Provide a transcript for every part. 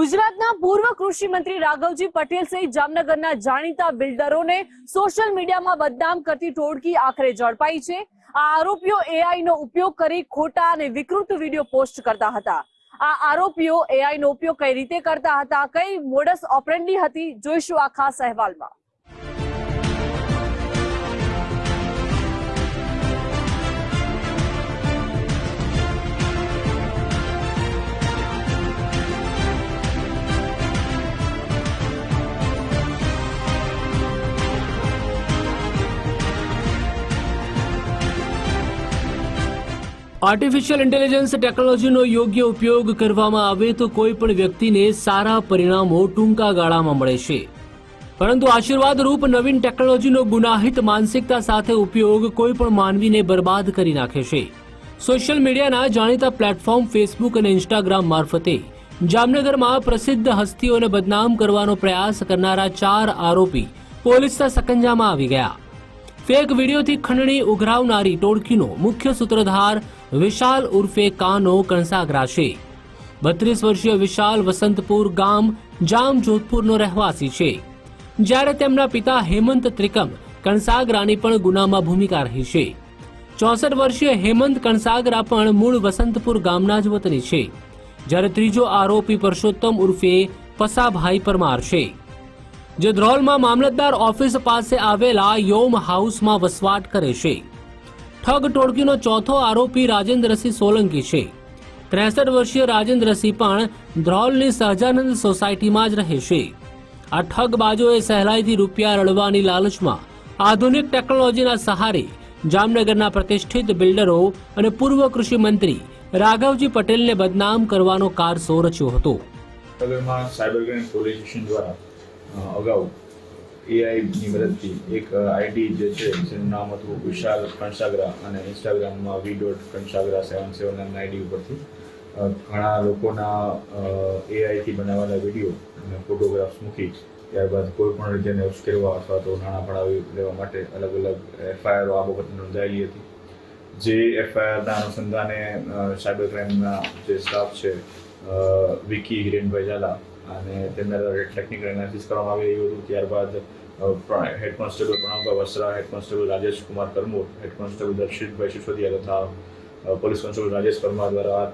ગુજરાતના પૂર્વ કૃષિ મંત્રી રાઘવજી પટેલ સહિત જામનગરના જાણીતા બિલ્ડરોને સોશિયલ મીડિયામાં બદનામ કરતી ટોળકી આખરે ઝડપાઈ છે. આ આરોપીઓ એઆઈ નો ઉપયોગ કરી ખોટા અને વિકૃત વીડિયો પોસ્ટ કરતા હતા. આ આરોપીઓ એઆઈ નો ઉપયોગ કઈ રીતે કરતા હતા, કઈ મોડસ ઓપરેન્ડી હતી, જોઈશું આ ખાસ અહેવાલમાં. આર્ટિફિશિયલ ઇન્ટેલિજન્સ ટેકનોલોજીનો યોગ્ય ઉપયોગ કરવામાં આવે તો કોઈ પણ વ્યક્તિને સારા પરિણામો ટૂંકા ગાળામાં મળે છે. પરંતુ આશીર્વાદરૂપ નવીન ટેકનોલોજીનો ગુનાહિત માનસિકતા સાથે ઉપયોગ કોઈ પણ માનવીને બરબાદ કરી નાખે છે. સોશિયલ મીડિયાના જાણીતા પ્લેટફોર્મ ફેસબુક અને ઇન્સ્ટાગ્રામ મારફતે જામનગરમાં પ્રસિદ્ધ હસ્તીઓને બદનામ કરવાનો પ્રયાસ કરનારા ચાર આરોપી પોલીસના સકંજામાં આવી ગયા. ફેક વિડીયોથી ખંડણી ઉઘરાવનારી ટોળકીનો મુખ્ય સૂત્રધાર વિશાલ ઉર્ફે કાનો કણસાગરા છે બત્રીસ વર્ષીય વિશાલ વસંતપુર ગામ જામ જોધપુરનો રહેવાસી છે. જ્યારે તેમના પિતા હેમંત ત્રિકમ કણસાગરાની પણ ગુનામાં ભૂમિકા રહી છે. ચોસઠ વર્ષીય હેમંત કણસાગરા પણ મૂળ વસંતપુર ગામના જ વતની છે. જ્યારે ત્રીજો આરોપી પરસોત્તમ ઉર્ફે પસાભાઈ પરમાર છે. જે ધ્રોલમાં મામલતદાર ઓફિસ પાસે આવેલા યોમ હાઉસમાં વસવાટ કરે છે. ઠગ ટોળકીનો ચોથો આરોપી રાજેન્દ્રસિંહ સોલંકી છે. ત્રેસઠ વર્ષીય રાજેન્દ્રસિંહ પણ ધ્રોલની સહજાનંદ સોસાયટીમાં જ રહે છે. આ ઠગબાજોએ સહેલાઈથી રૂપિયા રળવાની લાલચમાં આધુનિક ટેકનોલોજીના સહારે જામનગરના પ્રતિષ્ઠિત બિલ્ડરો અને પૂર્વ કૃષિ મંત્રી રાઘવજી પટેલને બદનામ કરવાનો કારસો રચ્યો હતો. અગાઉ એઆઈની મદદથી એક આઈડી જે છે, જેનું નામ હતું વિશાલ કંસાગ્રા અને ઇન્સ્ટાગ્રામમાં વી ડોટ કણસાગરા સેવન સેવન નામના આઈડી ઉપરથી ઘણા લોકોના એઆઈથી બનાવેલા વીડિયો અને ફોટોગ્રાફ્સ મૂકી, ત્યારબાદ કોઈ પણ રીતે એને ઉશ્કેરવા અથવા તો નાણાં પડાવી લેવા માટે અલગ અલગ એફઆઈઆરો આ બાબતે નોંધાયેલી હતી. જે એફઆઈઆરના અનુસંધાને સાયબર ક્રાઇમના જે સ્ટાફ છે વિકી હિરેનભાઈ ઝાલા અને દ્વારા ટેકનિકલ એનાલિસિસ કરવામાં આવી રહ્યું હતું. ત્યારબાદ head constable Pranavbhai Vastra head constable Rajesh Kumar Karmor head constable દર્શિતભાઈ Sisodiya તથા પોલીસ કોન્સ્ટેબલ રાજેશ પરમાર દ્વારા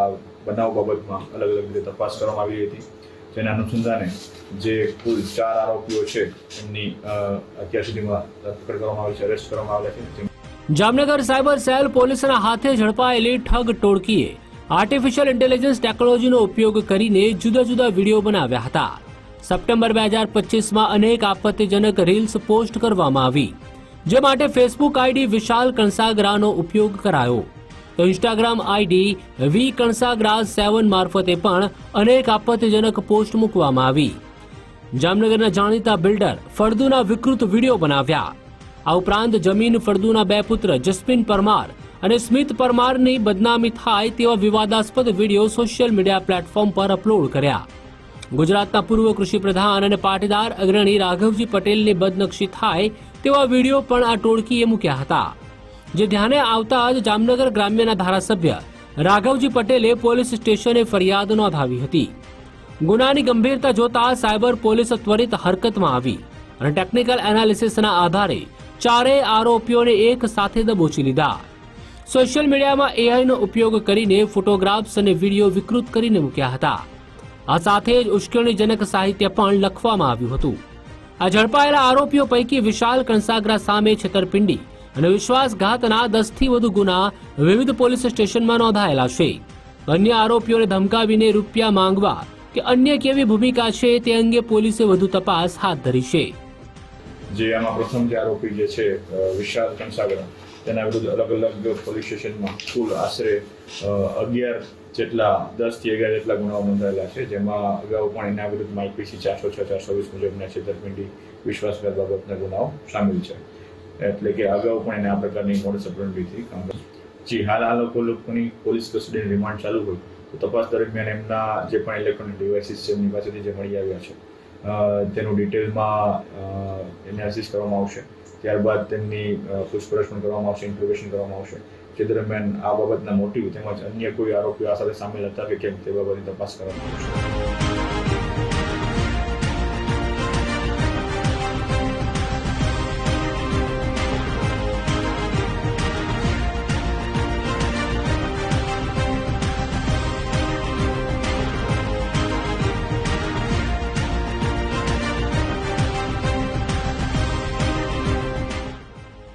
આ બનાવ બાબતમાં અલગ અલગ રીતે તપાસ કરવામાં આવી હતી. જેના અનુસંધાને જે કુલ ચાર આરોપીઓ છે, એમની અત્યાર સુધીમાં ધરપકડ કરવામાં આવી છે અરેસ્ટ કરવામાં આવ્યા છે. જેમાં જામનગર સાયબર સેલ પોલીસના હાથે ઝડપાયેલી ઠગ ટોળકીએ આર્ટિફિશિયલ ઇન્ટેલિજન્સ ટેકનોલોજીનો ઉપયોગ કરીને જુદા જુદા વીડિયો બનાવ્યા હતા. સપ્ટેમ્બર બે હજાર પચીસમાં અનેક આપત્તિજનક રીલ્સ પોસ્ટ કરવામાં આવી, જે માટે ફેસબુક આઈડી વિશાલ કણસાગરાનો ઉપયોગ કરાયો. તો Instagram ID V Kansagara seven મારફતે પણ અનેક આપત્તિજનક પોસ્ટ મૂકવામાં આવી. જામનગરના જાણીતા બિલ્ડર ફળદુના વિકૃત વીડિયો બનાવ્યા. આ ઉપરાંત જમીન ફળદુના બે પુત્ર જસ્પિન પરમાર અને સ્મિત પરમારની બદનામી થાય તેવા વિવાદાસ્પદ વીડિયો સોશિયલ મીડિયા પ્લેટફોર્મ પર અપલોડ કર્યા. ગુજરાતના પૂર્વ કૃષિ પ્રધાન અને પાટીદાર અગ્રણી રાઘવજી પટેલની બદનક્ષી થાય તેવા વીડિયો પણ આ ટોળકીએ મૂક્યા હતા. જે ધ્યાને આવતા જ જામનગર ગ્રામ્યના ધારાસભ્ય રાઘવજી પટેલે પોલીસ સ્ટેશને ફરિયાદ નોંધાવી હતી. ગુનાની ગંભીરતા જોતા સાયબર પોલીસ ત્વરિત હરકતમાં આવી અને ટેકનિકલ એનાલિસિસના આધારે ચારેય આરોપીઓને એક સાથે દબોચી લીધા. સોશિયલ મીડિયામાં એઆઈનો ઉપયોગ કરીને ફોટોગ્રાફ્સ અને વીડિયો વિકૃત કરીને મૂક્યા હતા. આ સાથે જ ઉશ્કેરણીજનક સાહિત્ય પણ લખવામાં આવ્યું હતું. આ ઝડપાયેલા આરોપીઓ પૈકી વિશાલ કણસાગરા સામે છેતરપિંડી અને વિશ્વાસઘાતના દસથી વધુ ગુના વિવિધ પોલીસ સ્ટેશનમાં નોંધાયેલા છે. અન્ય આરોપીઓને ધમકાવીને રૂપિયા માંગવા કે અન્ય કેવી ભૂમિકા છે તે અંગે પોલીસે વધુ તપાસ હાથ ધરી છે. જે આમાં પ્રથમ જે આરોપી જે છે વિશાલ કંસાગરા તેના વિરુદ્ધ અલગ અલગ પોલીસ સ્ટેશનમાં કુલ આશરે અગિયાર જેટલા, દસથી અગિયાર જેટલા ગુનાઓ નોંધાયેલા છે. જેમાં અગાઉ પણ એના વિરુદ્ધ માઇપીસી ચારસો છ, ચારસો વીસ મુજબના છેતરપિંડી વિશ્વાસઘાત બાબતના ગુનાઓ સામેલ છે. એટલે કે અગાઉ પણ એને આ પ્રકારની મોડસ અપ્રેન્ડિસથી કામ જી હાલ આ લોકો લોકોની પોલીસ કસ્ટડીની રિમાન્ડ ચાલુ હોય, તો તપાસ દરમિયાન એમના જે પણ ઇલેક્ટ્રોનિક ડિવાઇસીસ છે, એમની પાસેથી જે મળી આવ્યા છે તેનું ડિટેલમાં એનાલિસિસ કરવામાં આવશે. ત્યારબાદ તેમની પૂછપરછ પણ કરવામાં આવશે ઇન્ટ્રોગેશન કરવામાં આવશે. જે દરમિયાન આ બાબતના મોટિવ તેમજ અન્ય કોઈ આરોપીઓ આ સાથે સામેલ હતા કે કેમ તે બાબતની તપાસ કરવામાં આવશે.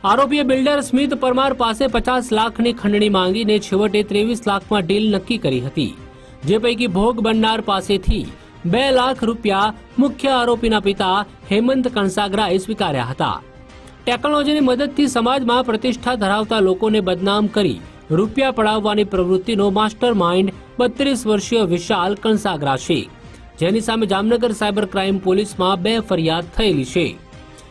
આરોપીએ બિલ્ડર સ્મિત પરમાર પાસે પચાસ લાખની ખંડણી માંગીને છેવટે ત્રેવીસ લાખમાં ડીલ નક્કી કરી હતી, જે પૈકી ભોગ બનનાર પાસેથી બે લાખ રૂપિયા મુખ્ય આરોપીના પિતા હેમંત કણસાગરાએ સ્વીકાર્યા હતા. ટેકનોલોજીની મદદથી સમાજમાં પ્રતિષ્ઠા ધરાવતા લોકોને બદનામ કરી રૂપિયા પડાવવાની પ્રવૃત્તિનો માસ્ટર માઇન્ડ બત્રીસ વર્ષીય વિશાલ કણસાગરા છે, જેની સામે જામનગર સાયબર ક્રાઇમ પોલીસમાં બે ફરિયાદ થયેલી છે.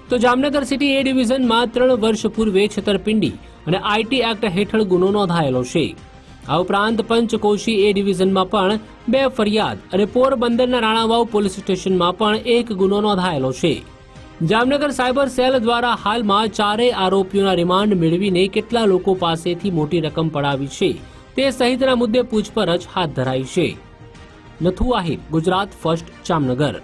તો જામનગર સિટી એ ડિવિઝનમાં ત્રણ વર્ષ પૂર્વે છેતરપિંડી અને આઈટી એક્ટ હેઠળ ગુનો નોંધાયેલો છે. આ ઉપરાંત પંચકોશી એ ડિવિઝનમાં પણ બે ફરિયાદ અને પોરબંદરના રાણાવાવ પોલીસ સ્ટેશનમાં પણ એક ગુનો નોંધાયેલો છે. જામનગર સાયબર સેલ દ્વારા હાલમાં ચારેય આરોપીઓના રિમાન્ડ મેળવીને કેટલા લોકો પાસેથી મોટી રકમ પડાવી છે તે સહિતના મુદ્દે પૂછપરછ હાથ ધરાઈ છે. નથુ આહિર ગુજરાત, ફર્સ્ટ, જામનગર.